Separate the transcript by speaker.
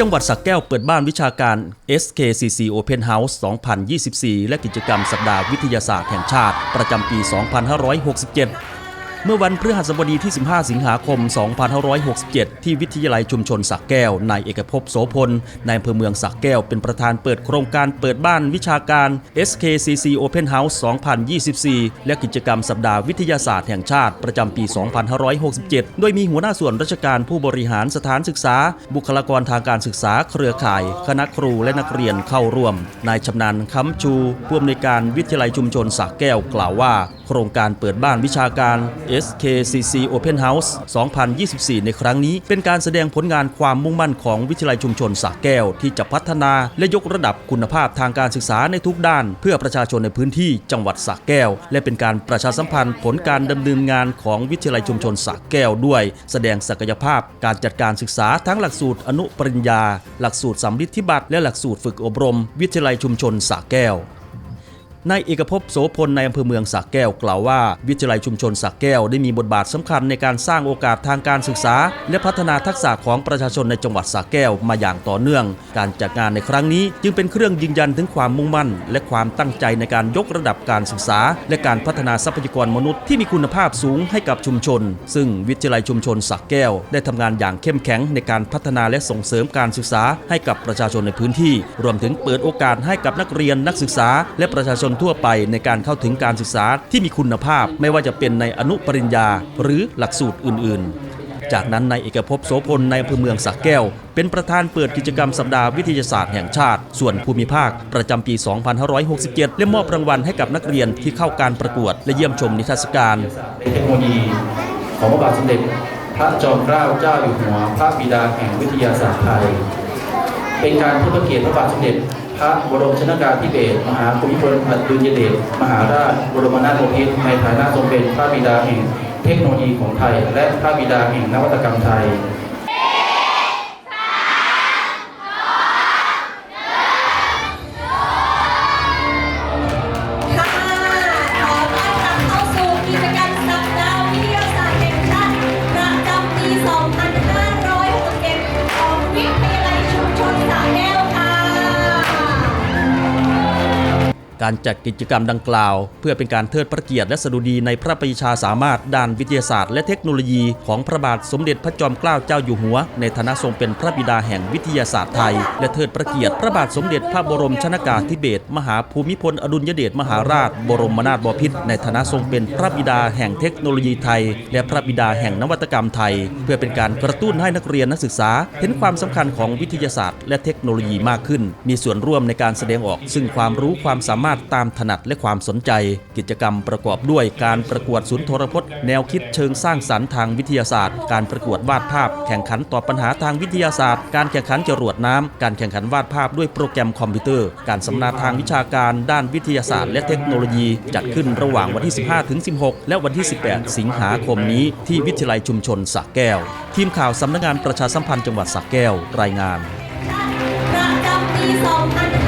Speaker 1: จังหวัดสักแก้วเปิดบ้านวิชาการ SKCC Open House 2024 และกิจกรรมสัปดาห์วิทยาศาสตร์แห่งชาติ ประจำปี 2567 เมื่อวันพฤหัสบดีที่ 15 สิงหาคม 2567 ที่วิทยาลัยชุมชนสักแก้วนายเอกภพโสพลนายอำเภอเมืองสักแก้วเป็นประธานเปิดโครงการเปิดบ้านวิชาการ SKCC Open House 2024 และกิจกรรมสัปดาห์วิทยาศาสตร์แห่งชาติประจำปี 2567 โดยมีหัวหน้าส่วนราชการผู้บริหารสถานศึกษา บุคลากรทางการศึกษาเครือข่าย คณะครูและนักเรียนเข้าร่วม นายชำนาญค้ำชูผู้อำนวยการวิทยาลัยชุมชนสักแก้วกล่าวว่า โครงการเปิดบ้านวิชาการ SKCC Open House 2024 ในครั้งนี้ เป็นการแสดงผลงานความมุ่งมั่นของวิทยาลัยชุมชนสักแก้ว ที่จะพัฒนาและยกระดับคุณภาพทางการศึกษาในทุกด้าน เพื่อประชาชนในพื้นที่จังหวัดสักแก้ว และเป็นการประชาสัมพันธ์ผลการดำเนินงานของวิทยาลัยชุมชนสักแก้วด้วย แสดงศักยภาพการจัดการศึกษาทั้งหลักสูตรอนุปริญญา หลักสูตรสำลิดธิบัตรและหลักสูตรฝึกอบรม วิทยาลัยชุมชนสักแก้ว นายเอกภพโสพลในอำเภอเมืองสักแก้วกล่าวว่า วิทยาลัยชุมชนสักแก้วได้มีบทบาทสำคัญในการสร้างโอกาสทางการศึกษา และพัฒนาทักษะของประชาชนในจังหวัดสักแก้วมาอย่างต่อเนื่อง การจัดงานในครั้งนี้ จึงเป็นเครื่องยืนยันถึงความมุ่งมั่น และความตั้งใจในการยกระดับการศึกษา และการพัฒนาทรัพยากรมนุษย์ที่มีคุณภาพสูงให้กับชุมชน ซึ่งวิทยาลัยชุมชนสักแก้ว ได้ทำงานอย่างเข้มแข็งในการพัฒนาและส่งเสริมการศึกษาให้กับประชาชนในพื้นที่ รวมถึงเปิดโอกาสให้กับนักเรียนนักศึกษา และประชาชนทั่วไปในการเข้าถึงการศึกษาที่มีคุณภาพ ไม่ว่าจะเป็นในอนุปริญญา หรือหลักสูตรอื่น ๆ จากนั้นนายเอกภพโสพลในอำเภอเมืองสักแก้ว เป็นประธานเปิดกิจกรรมสัปดาห์วิทยาศาสตร์แห่งชาติ ส่วนภูมิภาค ประจำปี 2567 และมอบรางวัลให้กับนักเรียนที่เข้าการประกวด และเยี่ยมชมนิทรรศการ
Speaker 2: ในเทคโนโลยีของพระบาทสมเด็จพระจอมเกล้าเจ้าอยู่หัวพระบิดาแห่งวิทยาศาสตร์ไทย เป็นการเทิดพระเกียรติพระบาทสมเด็จพระบรมชนกาธิเบศรมหาภูมิพลอดุลยเดชมหาราชบรมนาถบพิตรในฐานะทรงเป็นพระบิดาแห่งเทคโนโลยีของไทย และพระบิดาแห่งนวัตกรรมไทย
Speaker 3: การจั
Speaker 1: ดกิจกรรมดังกล่าว เพื่อเป็นการเทิดพระเกียรติและสดุดีในพระปรีชาสามารถด้านวิทยาศาสตร์และเทคโนโลยีของพระบาทสมเด็จพระจอมเกล้าเจ้าอยู่หัว ในฐานะทรงเป็นพระบิดาแห่งวิทยาศาสตร์ไทย และเทิดพระเกียรติพระบาทสมเด็จพระบรมชนากาธิเบศรมหาภูมิพลอดุลยเดชมหาราช บรมนาถบพิตรในฐานะทรงเป็นพระบิดาแห่งเทคโนโลยีไทย และพระบิดาแห่งนวัตกรรมไทย เพื่อเป็นการกระตุ้นให้นักเรียนนักศึกษา เห็นความสำคัญของวิทยาศาสตร์ และเทคโนโลยีมากขึ้น มีส่วนร่วมในการแสดงออก ซึ่งความรู้ความสามารถตามถนัดและความสนใจ กิจกรรมประกอบด้วยการประกวดสุนทรพจน์ แนวคิดเชิงสร้างสรรค์ทางวิทยาศาสตร์ การประกวดวาดภาพ แข่งขันตอบปัญหาทางวิทยาศาสตร์ การแข่งขันจรวดน้ำการแข่งขันวาดภาพด้วยโปรแกรมคอมพิวเตอร์ การสัมมนาทางวิชาการ ด้านวิทยาศาสตร์ และเทคโนโลยี จัดขึ้นระหว่างวันที่ 15ถึง16 และวันที่ 18 สิงหาคมนี้ ที่วิทยาลัยชุมชนสระแก้ว ทีมข่าวสำนักงานประชาสัมพันธ์จังหวัดสระแก้ว รายงาน
Speaker 3: ประจำปี 2 5